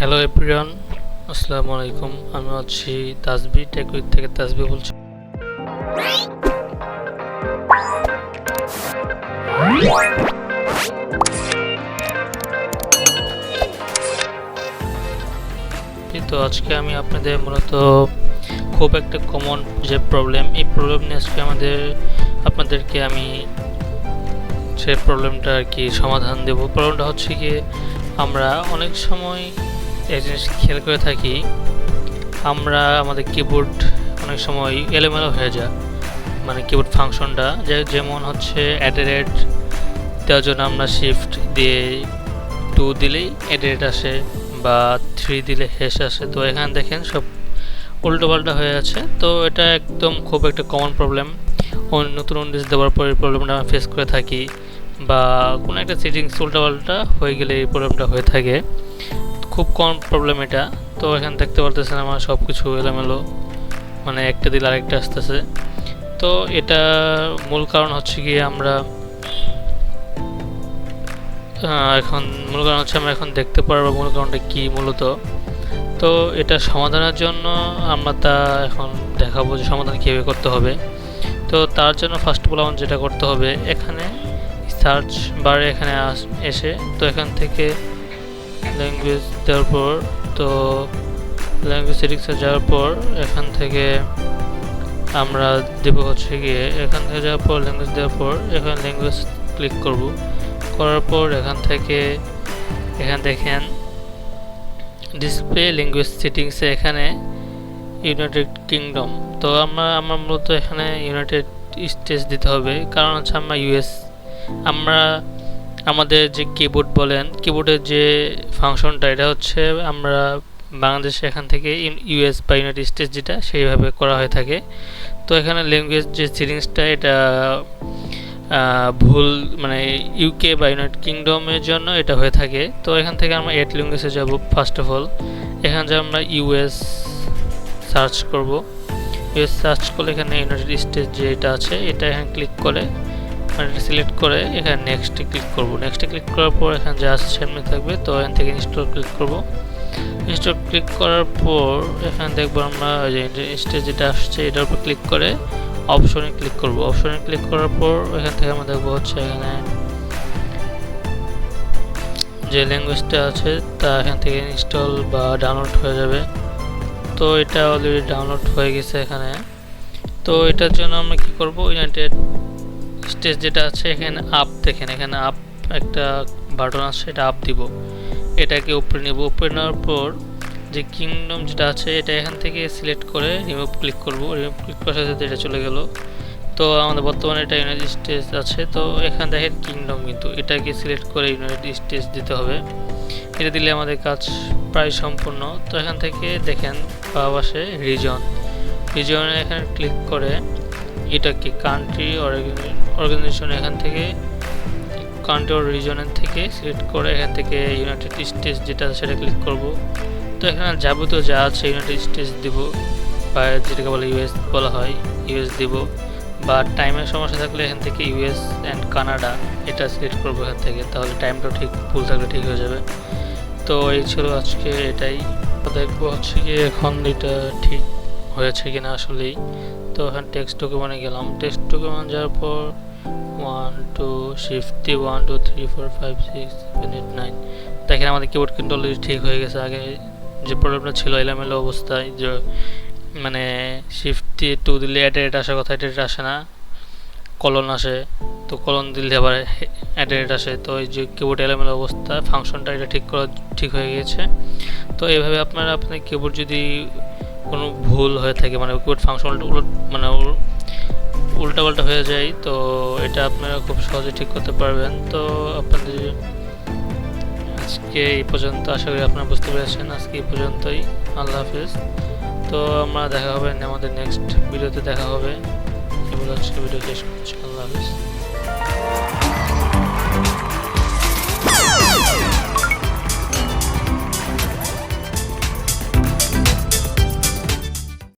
Hello everyone আসসালামু আলাইকুম আমি আছি তাসবি টেকুইক থেকে তাসবি বলছি। তো, আজকে আমি আপনাদের মূলত খুব একটা কমন যে প্রবলেম এই প্রবলেম নিয়ে আজকে আমাদের, আপনাদেরকে আমি সেই প্রবলেমটা আর কি সমাধান দেব। প্রবলেমটা হচ্ছে কি আমরা অনেক সময় এই জিনিস খেয়াল করে থাকি, আমরা আমাদের কিবোর্ড অনেক সময় এলোমেলো হয়ে যায়। মানে কিবোর্ড ফাংশনটা যে যেমন হচ্ছে অ্যাডারেট দেওয়ার জন্য আমরা শিফট দিয়ে টু দিলেই অ্যাডারেট আসে বা থ্রি দিলে হেস আসে। তো এখানে দেখেন সব উল্টোপাল্টা হয়ে আছে তো এটা একদম খুব একটা কমন প্রবলেম নতুন উনিশ দেওয়ার পরে প্রবলেমটা আমরা ফেস করে থাকি বা কোনো একটা সেটিংস উল্টাপাল্টা হয়ে গেলে এই প্রবলেমটা হয়ে থাকে। খুব কম প্রবলেম এটা। তো এখানে দেখতে পারতেছেন আমার সব কিছু এলোমেলো। মানে একটা দিলে আরেকটা আসতেছে। তো এটা মূল কারণ হচ্ছে গিয়ে আমরা এখন মূল কারণ হচ্ছে আমরা এখন দেখতে পারব মূল কারণটা কি মূলত। তো এটা সমাধানের জন্য আমরা তা এখন দেখাবো যে সমাধান কীভাবে করতে হবে। তো তার জন্য ফার্স্ট অফ অল আমার যেটা করতে হবে, এখানে সার্চ বারে এখানে এসে তো এখান থেকে ল্যাঙ্গুয়েজ দেওয়ার পর, তো ল্যাঙ্গুয়েজ সেটিংসে যাওয়ার পর, এখান থেকে আমরা দেব হচ্ছে গিয়ে, এখান থেকে যাওয়ার পর ল্যাঙ্গুয়েজ দেওয়ার পর, এখানে ল্যাঙ্গুয়েজ ক্লিক করব। করার পর এখান থেকে, এখানে দেখেন ডিসপ্লে ল্যাঙ্গুয়েজ সেটিংসে এখানে ইউনাইটেড কিংডম তো আমরা, আমার মূলত এখানে ইউনাইটেড স্টেটস দিতে হবে। কারণ হচ্ছে আমরা ইউএস আমরা আমাদের যে কিবোর্ড বলেন কিবোর্ডের যে ফাংশনটা এটা হচ্ছে আমরা বাংলাদেশে এখান থেকে ইউএস বা ইউনাইটেড স্টেটস যেটা, সেইভাবে করা হয়ে থাকে। তো এখানে ল্যাঙ্গুয়েজ যে সিরিংসটা এটা ভুল মানে ইউকে বা ইউনাইটেড কিংডমের জন্য এটা হয়ে থাকে। তো এখান থেকে আমরা এট ল্যাঙ্গুয়েজে যাব ফার্স্ট অফ অল এখানে যে আমরা ইউএস সার্চ করব। ইউএস সার্চ করলে এখানে ইউনাইটেড স্টেটস যেটা আছে, এটা এখানে ক্লিক করে। মানে সিলেক্ট করে এখানে নেক্সটে ক্লিক করব। নেক্সটে ক্লিক করার পর এখানে আছে সামনে থাকবে, তো এখান থেকে ইনস্টল ক্লিক করব। ইনস্টল ক্লিক করার পর এখানে দেখব আমরা যে স্টেজ যেটা আসছে, এটার উপর ক্লিক করে অপশনে ক্লিক করব। অপশনে ক্লিক করার পর এখান থেকে আমরা দেখব হচ্ছে এখানে যে ল্যাঙ্গুয়েজটা আছে, তা এখান থেকে ইনস্টল বা ডাউনলোড হয়ে যাবে। তো এটা অলরেডি ডাউনলোড হয়ে গেছে এখানে। তো এটার জন্য আমরা কি করব? ইউনাইটেড স্টেজ যেটা আছে, এখানে আপ দেখেন, এখানে আপ একটা বাটন আছে, এটা আপ দিব। এটাকে উপরে নেব, উপরে নেওয়ার পর যে কিংডম যেটা আছে, এটা এখান থেকে সিলেক্ট করে রিমুভ ক্লিক করব। রিমুভ ক্লিক করার সাথে এটা চলে গেল। তো আমাদের বর্তমানে এটা ইউনাইটেড স্টেটস আছে, তো এখানে দেখেন কিংডম কিন্তু এটাকে সিলেক্ট করে ইউনাইটেড স্টেটস দিতে হবে। এটা দিলে আমাদের কাজ প্রায় সম্পূর্ণ। তো এখান থেকে দেখেন আসে রিজন রিজনে এখানে ক্লিক করে এটা কি কান্ট্রি অর্গানাইজেশন এখান থেকে কান্ট্রি রিজনের থেকে সিলেক্ট করে এখান থেকে ইউনাইটেড স্টেটস যেটা সেটা ক্লিক করব। তো এখানে যাবতীয় যা আছে ইউনাইটেড স্টেটস দিব, বা যেটাকে বলে ইউএস বলা হয় ইউএস দিব, বা টাইমের সমস্যা থাকলে এখান থেকে ইউএস অ্যান্ড কানাডা এটা সিলেক্ট করব এখান থেকে, তাহলে টাইমটা ঠিক, ভুল থাকলে ঠিক হয়ে যাবে। তো এই ছিল আজকে এটাই দেখব হচ্ছে কি এখন এটা ঠিক হয়েছে কিনা আসলেই। তো এখানে টেক্সট ডকুমেন্টে গেলাম টেক্সট ডকুমেন্ট যাওয়ার পর one two শিফটি one two three four five six seven eight nine দেখেন আমাদের কিবোর্ড কিন্তু ঠিক হয়ে গেছে। আগে যে প্রবলেমটা ছিল, এলোমেলো অবস্থায় যে মানে শিফটি টু দিলে অ্যাডেট আসার কথা অ্যাডেট আসে না। কলন আসে, তো কলন দিলে আবার অ্যাডেট আসে। তো এই যে কিবোর্ড এলোমেলো অবস্থা ফাংশনটা এটা ঠিক করা, ঠিক হয়ে গেছে। তো এইভাবে আপনারা আপনার কিবোর্ড যদি কোনো ভুল হয়ে থাকে মানে কিবোর্ড ফাংশন উলট মানে উল্টাপাল্টা হয়ে যায়, তো এটা আপনারা খুব সহজে ঠিক করতে পারবেন। তো আপনাদের আজকে এই পর্যন্ত, আশা করি আপনারা বুঝতে পেরেছেন আজকে এই পর্যন্তই। আল্লাহ হাফিজ। তো আমরা দেখা হবে আমাদের নেক্সট ভিডিওতে, দেখা হবে। আজকে ভিডিও শেষ করছি। আল্লাহ হাফিজ।